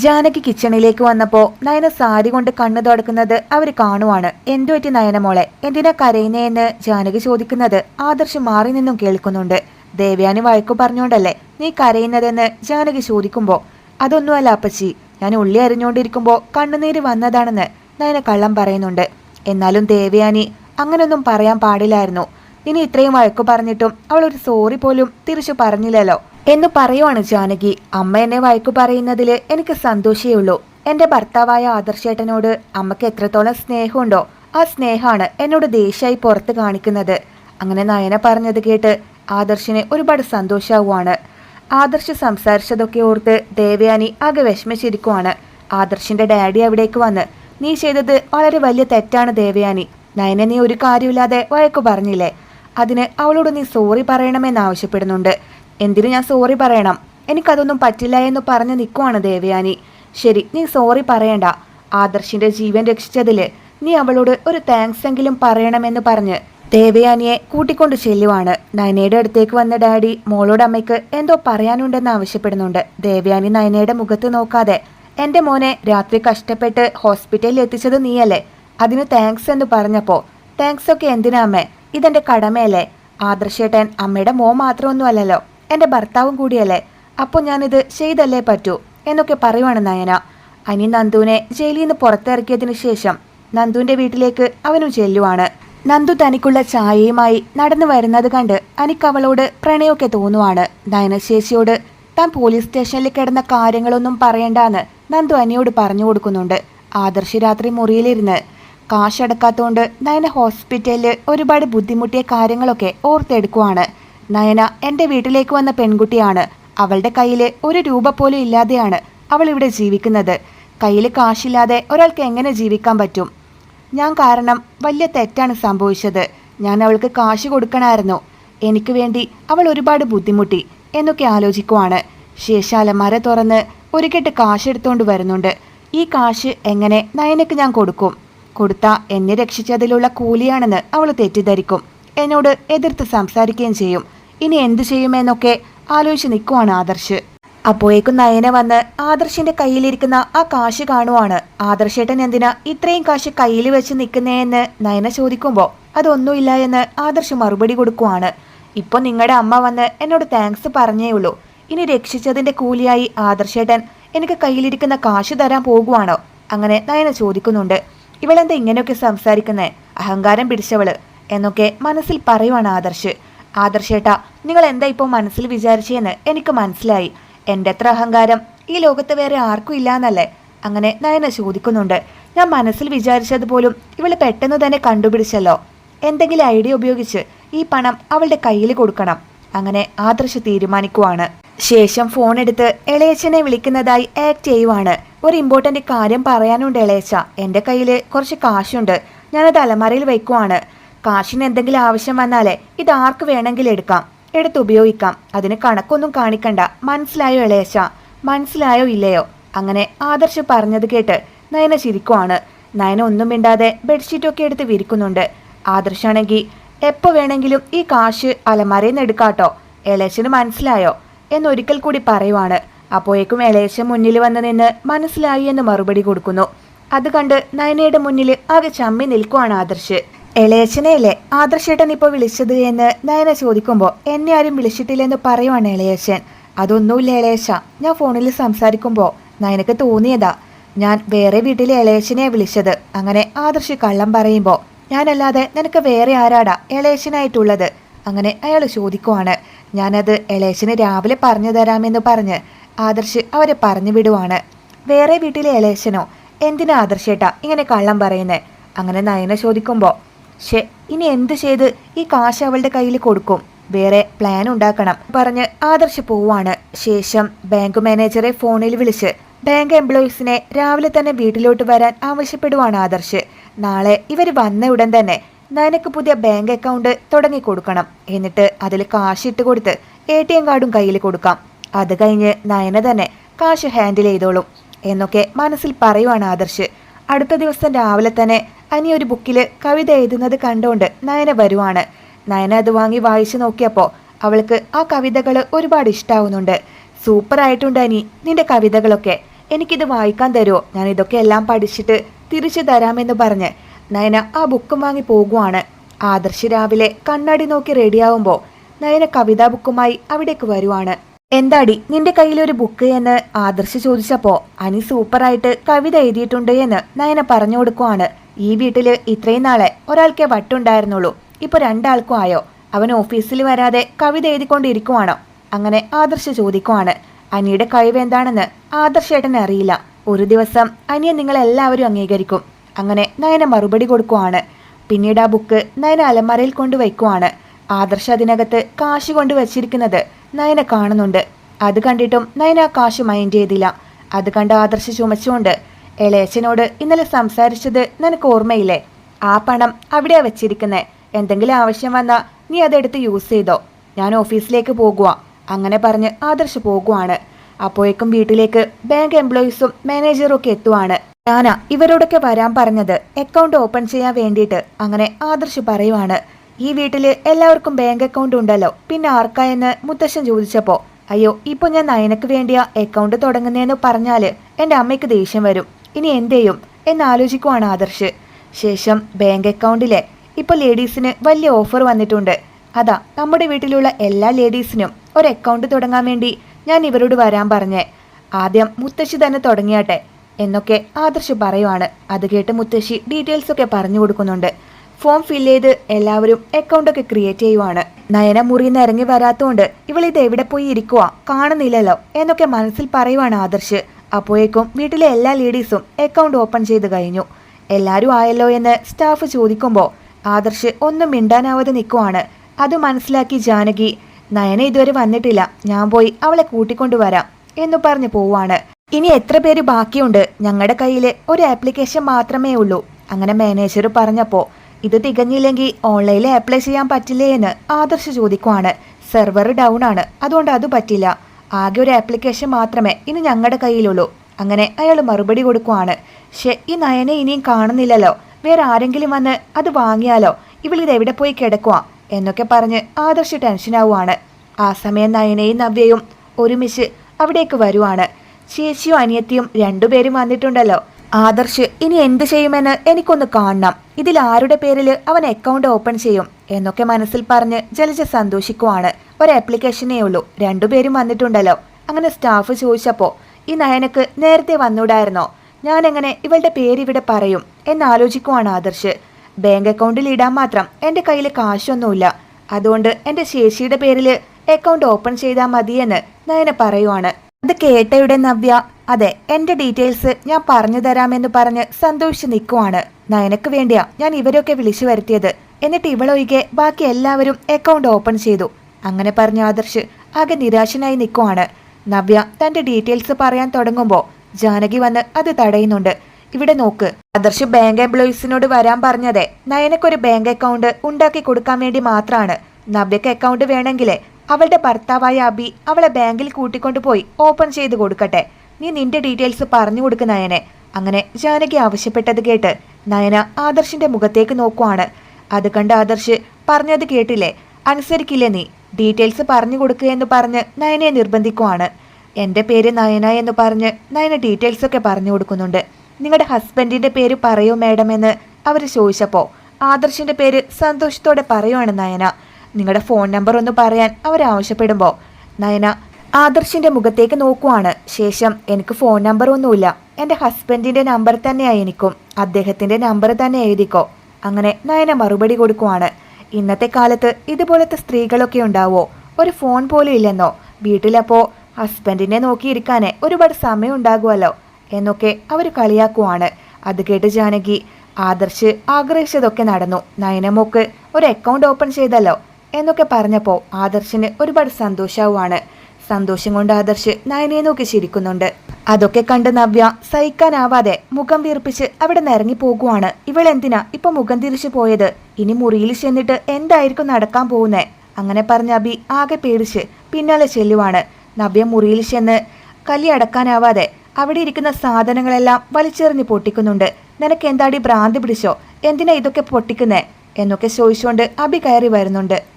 ജാനകി കിച്ചണിലേക്ക് വന്നപ്പോ നയന സാരി കൊണ്ട് കണ്ണു തുടക്കുന്നത് അവർ കാണുവാണ്. എന്തു പറ്റി നയന മോളെ? എന്തിനാ കരയുന്നേന്ന്? ജാനകി ചോദിക്കുന്നത് ആദർശ് മാറി നിന്നും കേൾക്കുന്നുണ്ട്. ദേവയാനി വഴക്കു പറഞ്ഞോണ്ടല്ലേ നീ കരയുന്നതെന്ന്? ജാനകി ചോദിക്കുമ്പോ അതൊന്നുമല്ല അപ്പച്ചി. ഞാൻ ഉള്ളി അരിഞ്ഞുകൊണ്ടിരിക്കുമ്പോ കണ്ണുനീര് വന്നതാണെന്ന് നയന കള്ളം പറയുന്നുണ്ട്. എന്നാലും ദേവയാനി അങ്ങനൊന്നും പറയാൻ പാടില്ലായിരുന്നു. ഇനി ഇത്രയും വഴക്കു പറഞ്ഞിട്ടും അവൾ ഒരു സോറി പോലും തിരിച്ചു പറഞ്ഞില്ലല്ലോ. എന്ന് പറയുവാണ് ജാനകി. അമ്മ എന്നെ വഴക്കു പറയുന്നതിൽ എനിക്ക് സന്തോഷേ ഉള്ളൂ. എന്റെ ഭർത്താവായ ആദർശേട്ടനോട് അമ്മയ്ക്ക് എത്രത്തോളം സ്നേഹമുണ്ടോ ആ സ്നേഹമാണ് എന്നോട് ദേഷ്യമായി പുറത്ത് കാണിക്കുന്നത്. അങ്ങനെ നയന പറഞ്ഞത് കേട്ട് ആദർശിന് ഒരുപാട് സന്തോഷമാവുകയാണ് ആദർശ് സംസാരിച്ചതൊക്കെ ഓർത്ത് ദേവയാനി ആകെ വിഷമിച്ചിരിക്കുവാണ്. ആദർശിന്റെ ഡാഡി അവിടേക്ക് വന്ന് നീ ചെയ്തത് വളരെ വലിയ തെറ്റാണ് ദേവയാനി. നയന നീ ഒരു കാര്യമില്ലാതെ വഴക്കു പറഞ്ഞില്ലേ? അതിന് അവളോട് നീ സോറി പറയണമെന്ന് ആവശ്യപ്പെടുന്നുണ്ട്. എന്തിനു ഞാൻ സോറി പറയണം? എനിക്കതൊന്നും പറ്റില്ല എന്ന് പറഞ്ഞു നിൽക്കുവാണ് ദേവയാനി. ശരി നീ സോറി പറയണ്ട. ആദർശിന്റെ ജീവൻ രക്ഷിച്ചതിൽ നീ അവളോട് ഒരു താങ്ക്സ് എങ്കിലും പറയണമെന്ന് പറഞ്ഞ് ദേവയാനിയെ കൂട്ടിക്കൊണ്ട് ചെല്ലുവാണ്. നയനയുടെ അടുത്തേക്ക് വന്ന ഡാഡി മോളോട് അമ്മയ്ക്ക് എന്തോ പറയാനുണ്ടെന്ന് ആവശ്യപ്പെടുന്നുണ്ട്. ദേവയാനി നയനയുടെ മുഖത്ത് നോക്കാതെ എന്റെ മോനെ രാത്രി കഷ്ടപ്പെട്ട് ഹോസ്പിറ്റലിൽ എത്തിച്ചത് നീയല്ലേ? അതിന് താങ്ക്സ് എന്ന് പറഞ്ഞപ്പോ താങ്ക്സ് ഒക്കെ എന്തിനാ അമ്മേ? ഇതെന്റെ കടമയല്ലേ? ആദർശേട്ടൻ അമ്മയുടെ മോ മാത്രമൊന്നുമല്ലല്ലോ. എന്റെ ഭർത്താവും കൂടിയല്ലേ? അപ്പോൾ ഞാനിത് ചെയ്തല്ലേ പറ്റൂ? എന്നൊക്കെ പറയുവാണ് നയന. അനി നന്ദുവിനെ ജയിലിൽ നിന്ന് പുറത്തിറക്കിയതിന് ശേഷം നന്ദുവിന്റെ വീട്ടിലേക്ക് അവനും ചെല്ലുവാണ്. നന്ദു തനിക്കുള്ള ചായയുമായി നടന്നു വരുന്നത് കണ്ട് അനിക്ക് അവളോട് പ്രണയമൊക്കെ തോന്നുവാണ്. നയനശേഷിയോട് താൻ പോലീസ് സ്റ്റേഷനിൽ കിടന്ന കാര്യങ്ങളൊന്നും പറയണ്ടാന്ന് നന്ദു അനിയോട് പറഞ്ഞു കൊടുക്കുന്നുണ്ട്. ആദർശ് രാത്രി മുറിയിലിരുന്ന് കാശടക്കാത്തോണ്ട് നയന ഹോസ്പിറ്റലിൽ ഒരുപാട് ബുദ്ധിമുട്ടിയ കാര്യങ്ങളൊക്കെ ഓർത്തെടുക്കുവാണ്. നയന എന്റെ വീട്ടിലേക്ക് വന്ന പെൺകുട്ടിയാണ്. അവളുടെ കയ്യിൽ ഒരു രൂപ പോലും ഇല്ലാതെയാണ് അവൾ ഇവിടെ ജീവിക്കുന്നത്. കയ്യിൽ കാശില്ലാതെ ഒരാൾക്ക് എങ്ങനെ ജീവിക്കാൻ പറ്റും? ഞാൻ കാരണം വലിയ തെറ്റാണ് സംഭവിച്ചത്. ഞാൻ അവൾക്ക് കാശ് കൊടുക്കണമായിരുന്നു എനിക്ക് വേണ്ടി അവൾ ഒരുപാട് ബുദ്ധിമുട്ടി എന്നൊക്കെ ആലോചിക്കുവാണ്. ശേഷാല മര തുറന്ന് ഒരു കെട്ട് കാശ് എടുത്തുകൊണ്ട് വരുന്നുണ്ട്. ഈ കാശ് എങ്ങനെ നയനക്ക് ഞാൻ കൊടുക്കും? കൊടുത്ത എന്നെ രക്ഷിച്ചതിലുള്ള കൂലിയാണെന്ന് അവൾ തെറ്റിദ്ധരിക്കും. എന്നോട് എതിർത്ത് സംസാരിക്കുകയും ചെയ്യും. ഇനി എന്തു ചെയ്യുമെന്നൊക്കെ ആലോചിച്ച് നിൽക്കുവാണ് ആദർശ്. അപ്പോഴേക്കും നയന വന്ന് ആദർശിന്റെ കയ്യിലിരിക്കുന്ന ആ കാശ് കാണുവാണ്. ആദർശേട്ടൻ എന്തിനാ ഇത്രയും കാശ് കയ്യിൽ വെച്ച് നിൽക്കുന്നേന്ന് നയന ചോദിക്കുമ്പോൾ അതൊന്നുമില്ല എന്ന് ആദർശ് മറുപടി കൊടുക്കുവാണ്. ഇപ്പൊ നിങ്ങളുടെ അമ്മ വന്ന് എന്നോട് താങ്ക്സ് പറഞ്ഞേ ഉള്ളൂ. ഇനി രക്ഷിച്ചതിന്റെ കൂലിയായി ആദർശേട്ടൻ എനിക്ക് കയ്യിലിരിക്കുന്ന കാശ് തരാൻ പോകുവാണോ? അങ്ങനെ നയന ചോദിക്കുന്നുണ്ട്. ഇവളെന്താ ഇങ്ങനെയൊക്കെ സംസാരിക്കുന്നേ? അഹങ്കാരം പിടിച്ചവൾ എന്നൊക്കെ മനസ്സിൽ പറയുവാണ് ആദർശ്. ആദർശേട്ടാ നിങ്ങൾ എന്താ ഇപ്പോൾ മനസ്സിൽ വിചാരിച്ചെന്ന് എനിക്ക് മനസ്സിലായി. എന്റെ അത്ര അഹങ്കാരം. ഈ ലോകത്ത് വേറെ ആർക്കും ഇല്ലാന്നല്ലേ? അങ്ങനെ നയന ചോദിക്കുന്നുണ്ട്. ഞാൻ മനസ്സിൽ വിചാരിച്ചത് പോലും ഇവൾ പെട്ടെന്ന് തന്നെ കണ്ടുപിടിച്ചല്ലോ. എന്തെങ്കിലും ഐഡിയ ഉപയോഗിച്ച് ഈ പണം അവളുടെ കയ്യിൽ കൊടുക്കണം. അങ്ങനെ ആദർശ തീരുമാനിക്കുവാണ്. ശേഷം ഫോൺ എടുത്ത് ഇളയച്ചനെ വിളിക്കുന്നതായി ആക്ട് ചെയ്യുവാണ്. ഒരു ഇമ്പോർട്ടന്റ് കാര്യം പറയാനുണ്ട് ഇളയച്ച എന്റെ കയ്യിൽ കുറച്ച് കാശുണ്ട്. ഞാനത് അലമാരയിൽ വയ്ക്കുവാണ്. കാശിന് എന്തെങ്കിലും ആവശ്യം വന്നാലേ ഇത് ആർക്ക് വേണമെങ്കിലും എടുക്കാം. എടുത്ത് ഉപയോഗിക്കാം. അതിന് കണക്കൊന്നും കാണിക്കണ്ട. മനസ്സിലായോ ഇളയശ മനസ്സിലായോ ഇല്ലയോ? അങ്ങനെ ആദർശ് പറഞ്ഞത് കേട്ട് നയന ചിരിക്കുവാണ്. നയന ഒന്നും മിണ്ടാതെ ബെഡ്ഷീറ്റൊക്കെ എടുത്ത് വിരിക്കുന്നുണ്ട്. ആദർശാണെങ്കിൽ എപ്പോൾ വേണമെങ്കിലും ഈ കാശ് അലമാരയിൽ നിന്ന് എടുക്കാട്ടോ. ഇളയച്ചന് മനസ്സിലായോ? എന്നൊരിക്കൽ കൂടി പറയുവാണ്. അപ്പോഴേക്കും ഇളയച്ചൻ മുന്നിൽ വന്ന് നിന്ന് മനസ്സിലായി എന്ന് മറുപടി കൊടുക്കുന്നു. അത് കണ്ട് നയനയുടെ മുന്നിൽ ആകെ ചമ്മി നിൽക്കുവാണ് ആദർശ്. ഇളയച്ചനെയല്ലേ ആദർശേട്ടൻ ഇപ്പോൾ വിളിച്ചത് എന്ന് നയന ചോദിക്കുമ്പോൾ എന്നെ ആരും വിളിച്ചിട്ടില്ലെന്ന് പറയുവാണ് ഇളയച്ചൻ അതൊന്നുമില്ല ഇളയച്ച ഞാൻ ഫോണിൽ സംസാരിക്കുമ്പോൾ നയനക്ക് തോന്നിയതാ. ഞാൻ വേറെ വീട്ടിലെ ഇളയച്ചനെ വിളിച്ചത്. അങ്ങനെ ആദർശി കള്ളം പറയുമ്പോൾ ഞാനല്ലാതെ നിനക്ക് വേറെ ആരാടാ ഇളയച്ചനായിട്ടുള്ളത് അങ്ങനെ അയാൾ ചോദിക്കുവാണ്. ഞാനത് ഇളയച്ചന് രാവിലെ പറഞ്ഞു തരാമെന്ന് പറഞ്ഞ് ആദർശ് അവരെ പറഞ്ഞു വിടുവാണ്. വേറെ വീട്ടിലെ ഇളയച്ചനോ എന്തിനാ ആദർശേട്ടാ ഇങ്ങനെ കള്ളം പറയുന്നേ? അങ്ങനെ നയന ചോദിക്കുമ്പോൾ ഷേ ഇനി എന്ത് ചെയ്ത്? ഈ കാശ് അവളുടെ കയ്യിൽ കൊടുക്കും. വേറെ പ്ലാൻ ഉണ്ടാക്കണം. പറഞ്ഞ് ആദർശ് പോവാണ്. ശേഷം ബാങ്ക് മാനേജറെ ഫോണിൽ വിളിച്ച് ബാങ്ക് എംപ്ലോയീസിനെ രാവിലെ തന്നെ വീട്ടിലോട്ട് വരാൻ ആവശ്യപ്പെടുവാണ് ആദർശ്. നാളെ ഇവർ വന്ന ഉടൻ തന്നെ നനക്ക് പുതിയ ബാങ്ക് അക്കൗണ്ട് തുടങ്ങി കൊടുക്കണം. എന്നിട്ട് അതിൽ കാശ് ഇട്ട് കൊടുത്ത് എ ടി എം കാർഡും കയ്യിൽ കൊടുക്കാം. അത് കഴിഞ്ഞ് നയന തന്നെ കാശ് ഹാൻഡിൽ ചെയ്തോളും. എന്നൊക്കെ മനസ്സിൽ പറയുവാണ് ആദർശ്. അടുത്ത ദിവസം രാവിലെ തന്നെ അനി ഒരു ബുക്കിൽ കവിത എഴുതുന്നത് കണ്ടുകൊണ്ട് നയന വരുവാണ്. നയന അത് വാങ്ങി വായിച്ചു നോക്കിയപ്പോൾ അവൾക്ക് ആ കവിതകൾ ഒരുപാട് ഇഷ്ടാവുന്നുണ്ട്. സൂപ്പർ ആയിട്ടുണ്ട് അനി നിന്റെ കവിതകളൊക്കെ. എനിക്കിത് വായിക്കാൻ തരുമോ ഞാൻ ഇതൊക്കെ എല്ലാം പഠിച്ചിട്ട് തിരിച്ചു തരാമെന്ന് പറഞ്ഞ് നയന ആ ബുക്കും വാങ്ങി പോകുവാണ്. ആദർശ് രാവിലെ കണ്ണാടി നോക്കി റെഡിയാവുമ്പോൾ നയന കവിതാ ബുക്കുമായി അവിടേക്ക് വരുവാണ്. എന്താടി നിന്റെ കയ്യിലൊരു ബുക്ക് എന്ന് ആദർശ് ചോദിച്ചപ്പോ അനി സൂപ്പറായിട്ട് കവിത എഴുതിയിട്ടുണ്ട് എന്ന് നയന പറഞ്ഞു കൊടുക്കുവാണ്. ഈ വീട്ടിൽ ഇത്രയും നാളെ ഒരാൾക്കേ വട്ടുണ്ടായിരുന്നുള്ളൂ. ഇപ്പൊ രണ്ടാൾക്കും ആയോ? അവൻ ഓഫീസിൽ വരാതെ കവിത എഴുതിക്കൊണ്ടിരിക്കുവാണോ? അങ്ങനെ ആദർശ് ചോദിക്കുവാണ്. അനിയുടെ കഴിവ് എന്താണെന്ന് ആദർശേട്ടന് അറിയില്ല. ഒരു ദിവസം അനിയെ നിങ്ങൾ എല്ലാവരും അംഗീകരിക്കും. അങ്ങനെ നയന മറുപടി കൊടുക്കുവാണ്. പിന്നീട് ആ ബുക്ക് നയന അലമാരയിൽ കൊണ്ടുവയ്ക്കുവാണ്. ആദർശ് അതിനകത്ത് കാശ് കൊണ്ട് വെച്ചിരിക്കുന്നത് നയന കാണുന്നുണ്ട്. അത് കണ്ടിട്ടും നയന കാശ് മൈൻഡ് ചെയ്തില്ല അത് കണ്ട് ആദർശ് ചുമച്ചുകൊണ്ട് ഇളയച്ചനോട് ഇന്നലെ സംസാരിച്ചത് നിനക്ക് ഓർമ്മയില്ലേ? ആ പണം അവിടെയാ വെച്ചിരിക്കുന്നത് എന്തെങ്കിലും ആവശ്യം വന്നാൽ നീ അതെടുത്ത് യൂസ് ചെയ്തോ. ഞാൻ ഓഫീസിലേക്ക് പോകുക അങ്ങനെ പറഞ്ഞ് ആദർശ് പോകുവാണ്. അപ്പോഴേക്കും വീട്ടിലേക്ക് ബാങ്ക് എംപ്ലോയീസും മാനേജറും ഒക്കെ എത്തുവാണ്. ഞാനാ ഇവരോടൊക്കെ വരാൻ പറഞ്ഞത്. അക്കൗണ്ട് ഓപ്പൺ ചെയ്യാൻ വേണ്ടിയിട്ട്. അങ്ങനെ ആദർശ് പറയുവാണ്. ഈ വീട്ടിൽ എല്ലാവർക്കും ബാങ്ക് അക്കൗണ്ട് ഉണ്ടല്ലോ. പിന്നെ ആർക്കാ എന്ന് മുത്തശ്ശൻ ചോദിച്ചപ്പോ അയ്യോ ഇപ്പൊ ഞാൻ നയനക്ക് വേണ്ടിയാ അക്കൗണ്ട് തുടങ്ങുന്നതെന്ന് പറഞ്ഞാൽ എന്റെ അമ്മയ്ക്ക് ദേഷ്യം വരും. ഇനി എന്ത് എന്ന് ആലോചിക്കുവാണ് ആദർശ്. ശേഷം ബാങ്ക് അക്കൗണ്ടിലെ ഇപ്പൊ ലേഡീസിന് വലിയ ഓഫർ വന്നിട്ടുണ്ട്. അതാ നമ്മുടെ വീട്ടിലുള്ള എല്ലാ ലേഡീസിനും ഒരു അക്കൗണ്ട് തുടങ്ങാൻ വേണ്ടി ഞാൻ ഇവരോട് വരാൻ പറഞ്ഞേ. ആദ്യം മുത്തശ്ശി തന്നെ തുടങ്ങിയാട്ടെ എന്നൊക്കെ ആദർശ് പറയുവാണ്. അത് കേട്ട് മുത്തശ്ശി ഡീറ്റെയിൽസ് ഒക്കെ പറഞ്ഞു കൊടുക്കുന്നുണ്ട്. ഫോം ഫിൽ ചെയ്ത് എല്ലാവരും അക്കൗണ്ടൊക്കെ ക്രിയേറ്റ് ചെയ്യുവാണ്. നയന മുറി ഇറങ്ങി വരാത്തോണ്ട് ഇവൾ ഇത് എവിടെ പോയി ഇരിക്കുവാ? കാണുന്നില്ലല്ലോ എന്നൊക്കെ മനസ്സിൽ പറയുവാണ് ആദർശ്. അപ്പോഴേക്കും വീട്ടിലെ എല്ലാ ലേഡീസും അക്കൗണ്ട് ഓപ്പൺ ചെയ്ത് കഴിഞ്ഞു. എല്ലാവരും ആയല്ലോ എന്ന് സ്റ്റാഫ് ചോദിക്കുമ്പോൾ ആദർശ് ഒന്നും മിണ്ടാനാവാതെ നിൽക്കുവാണ് അത് മനസ്സിലാക്കി ജാനകി നയന ഇതുവരെ വന്നിട്ടില്ല. ഞാൻ പോയി അവളെ കൂട്ടിക്കൊണ്ടുവരാം എന്നു പറഞ്ഞു പോവാണ് ഇനി എത്ര പേര് ബാക്കിയുണ്ട്? ഞങ്ങളുടെ കയ്യിൽ ഒരു ആപ്ലിക്കേഷൻ മാത്രമേ ഉള്ളൂ. അങ്ങനെ മാനേജർ പറഞ്ഞപ്പോൾ ഇത് തികഞ്ഞില്ലെങ്കിൽ ഓൺലൈനിൽ അപ്ലൈ ചെയ്യാൻ പറ്റില്ലേ എന്ന് ആദർശ് ചോദിക്കുവാണ്. സെർവർ ഡൗൺ ആണ്. അതുകൊണ്ട് അത് പറ്റില്ല. ആകെ ഒരു ആപ്ലിക്കേഷൻ മാത്രമേ ഇനി ഞങ്ങളുടെ കയ്യിലുള്ളൂ. അങ്ങനെ അയാൾ മറുപടി കൊടുക്കുവാണ്. ഷെ ഈ നയനെ ഇനിയും കാണുന്നില്ലല്ലോ. വേറെ ആരെങ്കിലും വന്ന് അത് വാങ്ങിയാലോ? ഇവളിത് എവിടെ പോയി കിടക്കുക എന്നൊക്കെ പറഞ്ഞ് ആദർശ് ടെൻഷനാവുകയാണ് ആ സമയം നയനയും നവ്യയും ഒരുമിച്ച് അവിടേക്ക് വരുവാണ്. ചേച്ചിയും അനിയത്തിയും രണ്ടുപേരും വന്നിട്ടുണ്ടല്ലോ. ആദർശ് ഇനി എന്ത് ചെയ്യുമെന്ന് എനിക്കൊന്ന് കാണണം. ഇതിൽ ആരുടെ പേരിൽ അവൻ അക്കൗണ്ട് ഓപ്പൺ ചെയ്യും എന്നൊക്കെ മനസ്സിൽ പറഞ്ഞ് ജലജ സന്തോഷിക്കുവാണ്. ഒരു ആപ്ലിക്കേഷനേ ഉള്ളൂ. രണ്ടുപേരും വന്നിട്ടുണ്ടല്ലോ. അങ്ങനെ സ്റ്റാഫ് ചോദിച്ചപ്പോൾ ഈ നയനക്ക് നേരത്തെ വന്നൂടായിരുന്നോ? എങ്ങനെ ഇവളുടെ പേര് ഇവിടെ പറയും എന്നാലോചിക്കുവാണ് ആദർശ്. ബാങ്ക് അക്കൗണ്ടിൽ ഇടാൻ മാത്രം എന്റെ കയ്യിൽ കാശൊന്നുമില്ല. അതുകൊണ്ട് എന്റെ ശേഷിയുടെ പേരിൽ അക്കൗണ്ട് ഓപ്പൺ ചെയ്താൽ മതിയെന്ന് നയന പറയുവാണ്. അത് കേട്ടയുടെ നവ്യ അതെ എന്റെ ഡീറ്റെയിൽസ് ഞാൻ പറഞ്ഞു തരാമെന്ന് പറഞ്ഞ് സന്തോഷിച്ച് നിൽക്കുവാണ് നയനക്ക് വേണ്ടിയാ ഞാൻ ഇവരൊക്കെ വിളിച്ചു വരുത്തിയത്. എന്നിട്ട് ഇവളൊഴികെ ബാക്കി എല്ലാവരും അക്കൗണ്ട് ഓപ്പൺ ചെയ്തു. അങ്ങനെ പറഞ്ഞ ആദർശ് ആകെ നിരാശനായി നിൽക്കുവാണ് നവ്യ തന്റെ ഡീറ്റെയിൽസ് പറയാൻ തുടങ്ങുമ്പോൾ ജാനകി വന്ന് അത് തടയുന്നുണ്ട്. ഇവിടെ നോക്ക് ആദർശ് ബാങ്ക് എംപ്ലോയീസിനോട് വരാൻ പറഞ്ഞതേ നയനക്കൊരു ബാങ്ക് അക്കൗണ്ട് ഉണ്ടാക്കി കൊടുക്കാൻ വേണ്ടി മാത്രമാണ് നവ്യക്ക് അക്കൗണ്ട് വേണമെങ്കിലേ അവളുടെ ഭർത്താവായ അബി അവളെ ബാങ്കിൽ കൂട്ടിക്കൊണ്ടുപോയി ഓപ്പൺ ചെയ്ത് കൊടുക്കട്ടെ. നീ നിന്റെ ഡീറ്റെയിൽസ് പറഞ്ഞു കൊടുക്ക് നയനെ. അങ്ങനെ ജാനകി ആവശ്യപ്പെട്ടത് കേട്ട് നയന ആദർശിന്റെ മുഖത്തേക്ക് നോക്കുവാണ്. അത് കണ്ട് ആദർശ് പറഞ്ഞത് കേട്ടില്ലേ? അനുസരിക്കില്ലേ നീ? ഡീറ്റെയിൽസ് പറഞ്ഞു കൊടുക്കുക എന്ന് പറഞ്ഞ് നയനയെ നിർബന്ധിക്കുവാണ്. എന്റെ പേര് നയന എന്ന് പറഞ്ഞ് നയന ഡീറ്റെയിൽസ് ഒക്കെ പറഞ്ഞു കൊടുക്കുന്നുണ്ട്. നിങ്ങളുടെ ഹസ്ബൻഡിന്റെ പേര് പറയൂ മാഡം എന്ന് അവർ ചോദിച്ചപ്പോൾ ആദർശിന്റെ പേര് സന്തോഷത്തോടെ പറയുവാണ് നയന. നിങ്ങളുടെ ഫോൺ നമ്പർ ഒന്ന് പറയാൻ അവരാവശ്യപ്പെടുമ്പോൾ നയന ആദർശിന്റെ മുഖത്തേക്ക് നോക്കുവാണ്. ശേഷം എനിക്ക് ഫോൺ നമ്പർ ഒന്നുമില്ല. എന്റെ ഹസ്ബൻഡിന്റെ നമ്പർ തന്നെയായി എനിക്കും അദ്ദേഹത്തിന്റെ നമ്പർ തന്നെ എഴുതിക്കോ. അങ്ങനെ നയന മറുപടി കൊടുക്കുവാണ്. ഇന്നത്തെ കാലത്ത് ഇതുപോലത്തെ സ്ത്രീകളൊക്കെ ഉണ്ടാവോ? ഒരു ഫോൺ പോലും ഇല്ലെന്നോ? വീട്ടിലപ്പോ ഹസ്ബൻഡിനെ നോക്കിയിരിക്കാനേ ഒരുപാട് സമയം ഉണ്ടാകുമല്ലോ എന്നൊക്കെ അവർ കളിയാക്കുവാണ്. അത് കേട്ട് ജാനകി ആദർശ് ആഗ്രഹിച്ചതൊക്കെ നടന്നു. നയനമോക്ക് ഒരു അക്കൗണ്ട് ഓപ്പൺ ചെയ്തല്ലോ. എന്നൊക്കെ പറഞ്ഞപ്പോൾ ആദർശിന് ഒരുപാട് സന്തോഷാവുകയാണ് സന്തോഷം കൊണ്ട് ആദർശ് നയനയെ നോക്കി ചിരിക്കുന്നുണ്ട്. അതൊക്കെ കണ്ട് നവ്യ സഹിക്കാനാവാതെ മുഖം വീർപ്പിച്ച് അവിടെ നിന്ന് പോകുവാണ്. ഇവളെന്തിനാ ഇപ്പൊ മുഖം തിരിച്ചു പോയത്? ഇനി മുറിയിൽ ചെന്നിട്ട് എന്തായിരിക്കും നടക്കാൻ പോകുന്നേ? അങ്ങനെ പറഞ്ഞ അബി ആകെ പേടിച്ച് പിന്നാലെ ചെല്ലുവാണ്. നവ്യ മുറിയിൽ ചെന്ന് കലി അടക്കാനാവാതെ അവിടെ ഇരിക്കുന്ന സാധനങ്ങളെല്ലാം വലിച്ചെറിഞ്ഞ് പൊട്ടിക്കുന്നുണ്ട്. നിനക്ക് എന്താടി ഭ്രാന്തി പിടിച്ചോ? എന്തിനാ ഇതൊക്കെ പൊട്ടിക്കുന്നേ? എന്നൊക്കെ ചോദിച്ചുകൊണ്ട് അബി കയറി വരുന്നുണ്ട്.